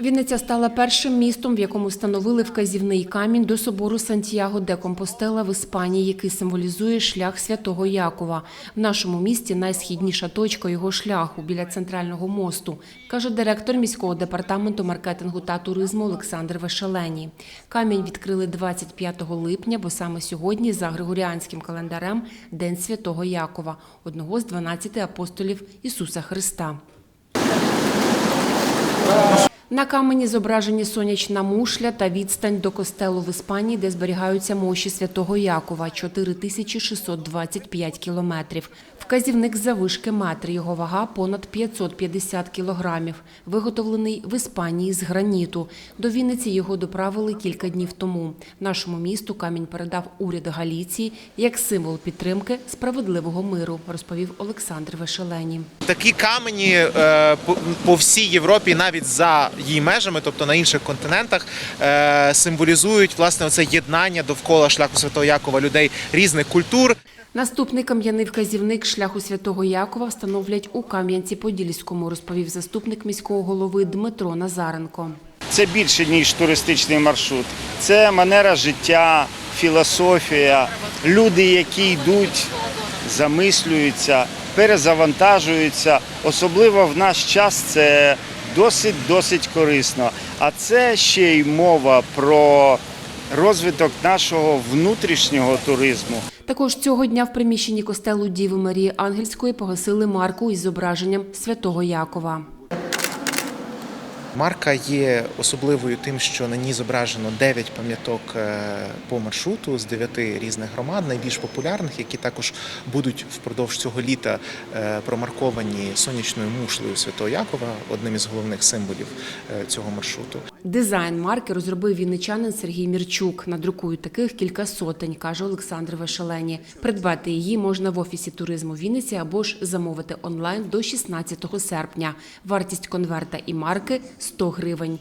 Вінниця стала першим містом, в якому встановили вказівний камінь до собору Сантьяго де Компостела в Іспанії, який символізує шлях святого Якова. В нашому місті найсхідніша точка його шляху біля центрального мосту, каже директор міського департаменту маркетингу та туризму Олександр Вешелені. Камінь відкрили 25 липня, бо саме сьогодні, за григоріанським календарем, День святого Якова, одного з 12 апостолів Ісуса Христа. На камені зображені сонячна мушля та відстань до костелу в Іспанії, де зберігаються мощі святого Якова – 4625 кілометрів. Вказівник завишки метр, його вага – понад 550 кілограмів. Виготовлений в Іспанії з граніту. До Вінниці його доправили кілька днів тому. Нашому місту камінь передав уряд Галіції як символ підтримки справедливого миру, розповів Олександр Вешелені. Такі камені е, по всій Європі, навіть за її межами, тобто на інших континентах, е, символізують власне оце єднання довкола шляху Святого Якова людей різних культур. Наступний кам'яний вказівник шляху святого Якова встановлять у Кам'янці-Подільському, розповів заступник міського голови Дмитро Назаренко. Це більше ніж туристичний маршрут. Це манера життя, філософія. Люди, які йдуть, замислюються, перезавантажуються. Особливо в наш час це досить досить корисно. А це ще й мова про розвиток нашого внутрішнього туризму. Також цього дня в приміщенні костелу Діви Марії Ангельської погасили марку із зображенням святого Якова. Марка є особливою тим, що на ній зображено 9 пам'яток е, по маршруту з 9 різних громад, найбільш популярних, які також будуть впродовж цього літа е, промарковані сонячною мушлею Святого Якова, одним із головних символів е, цього маршруту. Дизайн марки розробив вінничанин Сергій Мірчук. Надрукують таких кілька сотень, каже Олександр Вешелені. Придбати її можна в офісі туризму Вінниці або ж замовити онлайн до 16 серпня. Вартість конверта і марки 100 гривень.